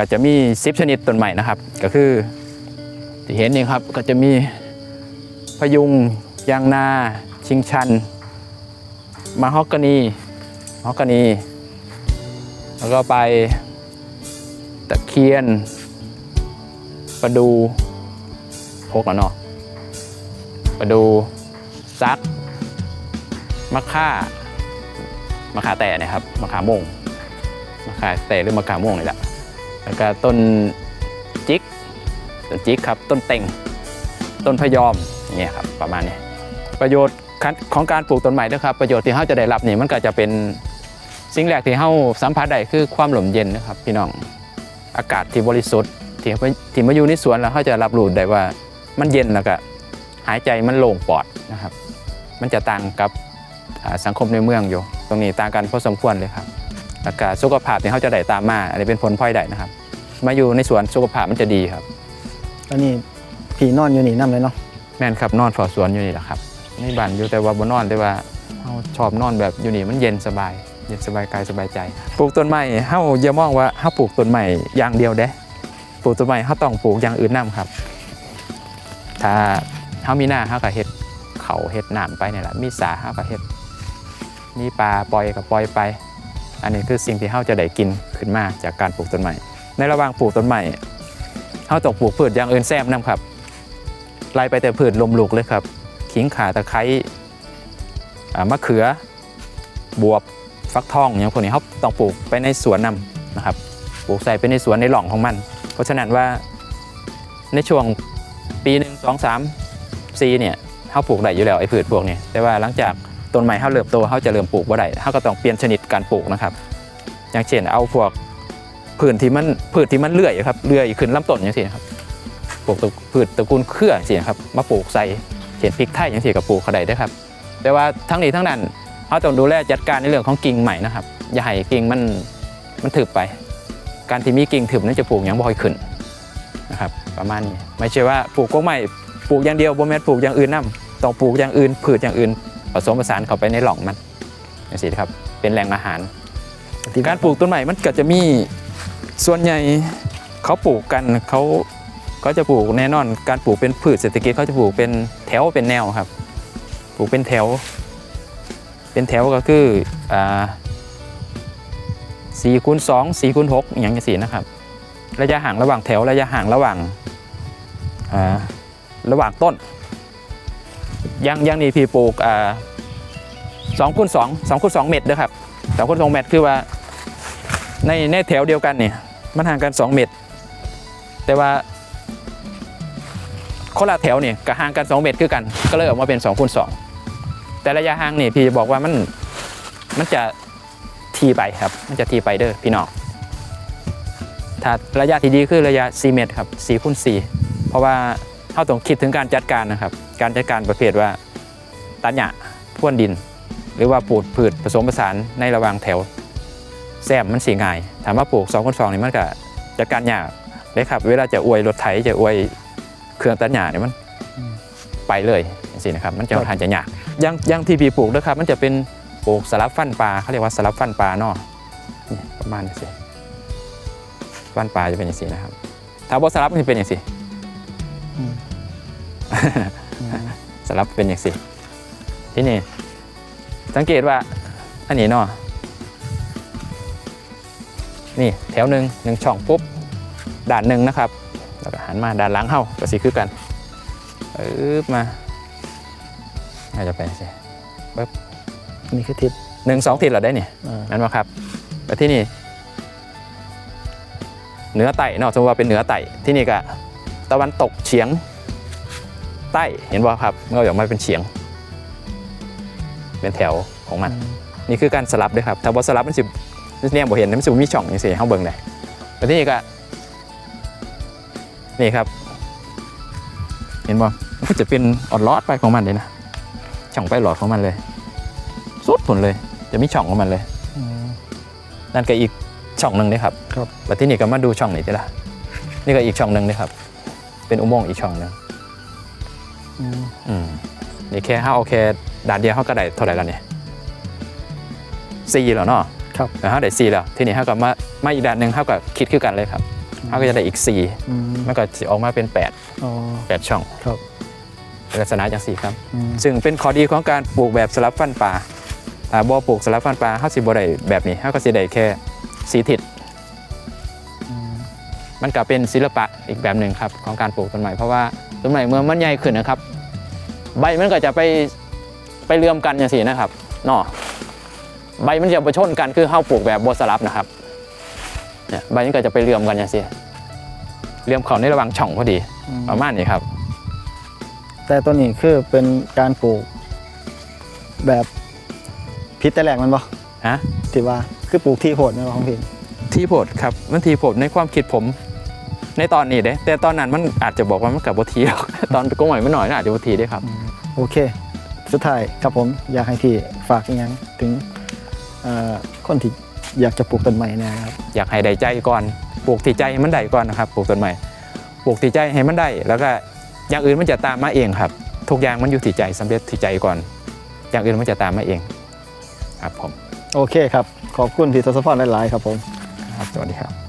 ก็จะมีซิปชนิดต้นใหม่นะครับ ก็คือที่เห็นนี่ครับก็จะมีพยุงยางนา ชิงชัน มาฮอกกานีฮอกกานี แล้วก็ไปตะเคียน ประดูพกแล้วเนาะประดูซักมะค่ามะขาแต่เนะครับมะขามม่งมะขาแต่หรือมะขามม่วงนี่แหละ แล้วก็ต้นจิกต้นจิกครับต้นเต็งต้นพยอมเนี่ยครับประมาณนี้ประโยชน์ของการปลูกต้นไม้นะครับ ประโยชน์ที่เราจะได้รับนี่มันก็จะเป็นสิ่งแรกที่เราสัมผัสได้คือความหลมเย็นนะครับ พี่น้องอากาศที่บริสุทธิ์ที่ที่มาอยู่ในสวนแล้วเขาจะรับรู้ได้ว่ามันเย็นแล้วก็หายใจมันโล่งปอดนะครับ มันจะต่างกับสังคมในเมืองอยู่ ตรงนี้ต่างกันพอสมควรเลยครับ แล้วก็สุขภาพที่เขาจะได้ตามมาอันนี้เป็นผลพลอยได้นะครับ มาอยู่ในสวนสุขภาพมันจะดีครับ อันนี้ผีนอนอยู่นี่นํเลยเนาะแม่นครับนอนเฝ้าสวนอยู่นี่แหละครับในบ้านอยู่แต่ว่าบนนอนแต่ว่าเราชอบนอนแบบอยู่นี่มันเย็นสบาย เย็นสบายกายสบายใจปลูกต้นไม้เฮาอย่ามองว่าเฮาปลูกต้นไม้อย่างเดียวเด้ปลูกต้นไม้เฮาต้องปลูกอย่างอื่นนํครับ ถ้าเฮามีหน้าเฮาก็เฮ็ดเขาเฮ็ดน้ำไปนี่แหละมีสาเฮาก็เฮ็ดมีปลาปล่อยก็ปล่อยไป อันนี้คือสิ่งที่เฮาจะได้กินขึ้นมาจากการปลูกต้นไม้ในระหว่างปลูกต้นไม้เฮาต้องปลูกพืชอย่างอื่นแซมนํครับไล่ไปแต่พืชลมลุกเลยครับ ขิงข่าตะไคร้อ่มะเขือบวบฟักทองอย่างพวกนี้เขาต้องปลูกไปในสวนนำนะครับ ปลูกใส่ไปในสวนในหล่องของมัน เพราะฉะนั้นว่าในช่วงปีหนึ่งสองสามสี่เนี่ยเขาปลูกได้อยู่แล้วไอ้พืชพวกนี้แต่ว่าหลังจาก ต้นไม้เขาเริ่มโตเขาจะเริ่มปลูกว่าได้เขาก็ต้องเปลี่ยนชนิดการปลูกนะครับ อย่างเช่นเอาพวกพืชที่มันพืชที่มันเลื่อยครับเลื่อยขึ้นลำต้นอย่างนี้นครับปลูกตพืชตระกูลเครือสิครับมาปลูกใส่เขียนพริกไทยอย่างที่นกับปลูกเขาได้เด้ครับ แต่ว่าทั้งนี้ทั้งนั้นเขาต้องดูแลจัดการในเรื่องของกิ่งใหม่นะครับ อย่าให้กิ่งมันมันถึบไป การที่มีกิ่งถึบนั้นจะปลูกหยังบ่อยขึ้นนะครับ ประมาณนี้ไม่ใช่ว่าปลูกกกใหม่ปลูกอย่างเดียวบ่แม่นปลูกอย่างอื่นนํต้องปลูกอย่างอื่น พืชอย่างอื่น ผสมผสานเข้าไปในหล่องมันอย่างนี้ครับเป็นแหล่งอาหารการปลูกต้นใหม่มันก็จะมีส่วนใหญ่เขาปลูกกันเขาก็จะปลูกแน่นอน การปลูกเป็นพืชเศรษฐกิจเขาจะปลูกเป็นแถวเป็นแนวครับ ปลูกเป็นแถว เป็นแถวก็คืออ่าสี่คูณสองสี่คูณหกอย่างนี้สี่นะครับ ระยะห่างระหว่างแถวระยะห่างระหว่างอ่าระหว่างต้น ยังยังนี่พี่ปลูกอ่าสองคูณสองสองคูณสองเมตรเด้อครับสองคูณสองเมตรคือว่าในในแถวเดียวกันเนี่ยมันห่างกัน 2 เมตร แต่ว่าคนละแถวเนี่ยก็ห่างกัน 2 เมตรคือกัน ก็เลยออกมาเป็น2คูณ2แต่ระยะห่างนี่พี่จะบอกว่ามันมันจะทีไปครับ มันจะทีไปเด้อพี่น้องถ้าระยะที่ดีคือระยะ 4 เมตรครับ4คูณ4เพราะว่า เขาต้องคิดถึงการจัดการนะครับ การจัดการประเภทว่าตัดหญ้าพ่วนดิน หรือว่าปลูกพืชผสมผสานในระหว่างแถวแซมมันสีง่าย ถามว่าปลูก2คน2นี่มันก็จัดการยากเลยครับ เวลาจะอวยรถไถจะอวยเครื่องตัดหญ้าเนี่ยมันไปเลยสินะครับ มันจะค่อนจะยากอยังยังที่พี่ปลูกนะครับ มันจะเป็นปลูกสลับฟันปลาเขาเรียกว่าสลับฟันปลาเนาะประมาณนี้สิฟันปลาจะเป็นอย่างนี้นะครับถ้าบอสลับมันจะเป็นอย่างนี้ สลับเป็นอย่างนี้ที่นี่ สังเกตว่า อันนี้เนาะนี่แถวหนึ่งหนึ่งช่องปุ๊บด่านหนึ่งนะครับแล้วก็หันมาด่านหลังเข้าก็สิคือกันปึ๊บมาน่าจะเป็นสินี่คือทิศหนึ่งสองทิศเราได้นี่อ่านั่นว่าครับแต่ที่นี่เหนือไต่เนาะสมมติว่าเป็นเหนือไต่ที่นี่ก็ตะวันตกเฉียง ใต้เห็นบ่ครับเมื่อออกมาเป็นเฉียง เป็นแถวของมัน นี่คือการสลับด้วยครับถ้าบอสลับมันสิเนี่ยบ่เห็นนะมันสิบ่มีช่องอย่างสิเฮาเบิ่งได้แต่ที่นี่ก็นี่ครับ เห็นบ่มันก็จะเป็นออดลอดไปของมันเลยนะช่องไปหลอดของมันเลย สุดผลเลย จะมีช่องของมันเลยอืมนั่นก็อีกช่องหนึ่งนะครับครับแล้วที่นี่ก็มาดูช่องนี้ทีละนี่ก็อีกช่องหนึ่งนะครับ เป็นอุโมงค์อีกช่องหนึ่ง อืมอืมนี่แค่ห้าโอเคด่านเดียวเขาก็ได้เท่าไหร่แล้วเนี่ยสี่แล้วเนาะครับแล้วเขาได้สี่แล้ว ทีนี้เขาก็มามาอีกด่านหนึ่งเขาก็คิดคือกันเลยครับเขาก็จะได้อีกอืม4มันก็จะออกมาเป็น8อ๋อ8ช่องครับลักษณะจังสี่ครับอืมซึ่งเป็นข้อดีของการปลูกแบบสลับฟันปลาถ้าบ่ปลูกสลับฟันปลาเขาสิบ่ได้แบบนี้เขาก็สิได้แค่สีทิศอืมมันก็เป็นศิลปะอีกแบบหนึ่งครับของการปลูกต้นไม้เพราะว่า ต้นไม้เมื่อมันใหญ่ขึ้นนะครับ ใบมันก็จะไปไปเลื่อมกันอย่างสี่นะครับเนาะใบมันจะไปชนกันคือเข้าปลูกแบบบสลับนะครับเนี่ยใบมันก็จะไปเลื่อมกันอย่างสี่เลื่อมเขาในระหว่างช่องพอดีอืมประมาณนี้ครับ แต่ตัวนี้คือเป็นการปลูกแบบพิษแต่แรกมันบ่ฮะที่ว่าคือปลูกที่โหดแม่นบ่ของพี่ ทีโพดครับมันทีโพดในความคิดผม ในตอนนี้เด้แต่ตอนนั้นมันอาจจะบอกว่ามันกับบทีหรอกตอนก็ใหม่ไม่หน่อยน่าอาจจะบทีได้ครับ โอเค สุดท้ายครับผมอยากให้พี่ฝากอีกอยังถึงเอ่อคนที่อยากจะปลูกต้นไม้เนะครับ อยากให้ได้ใจก่อนปลูกที่ใจให้มันได้ก่อนนะครับปลูกต้นไม้ปลูกที่ใจให้มันได้แล้วก็อย่างอื่นมันจะตามมาเองครับ ทุกอย่างมันอยู่ที่ใจสำเร็จที่ใจก่อน อย่างอื่นมันจะตามมาเอง ครับผม โอเคครับ ขอบคุณพี่ทศพรหลายๆครับผมครับสวัสดีครับ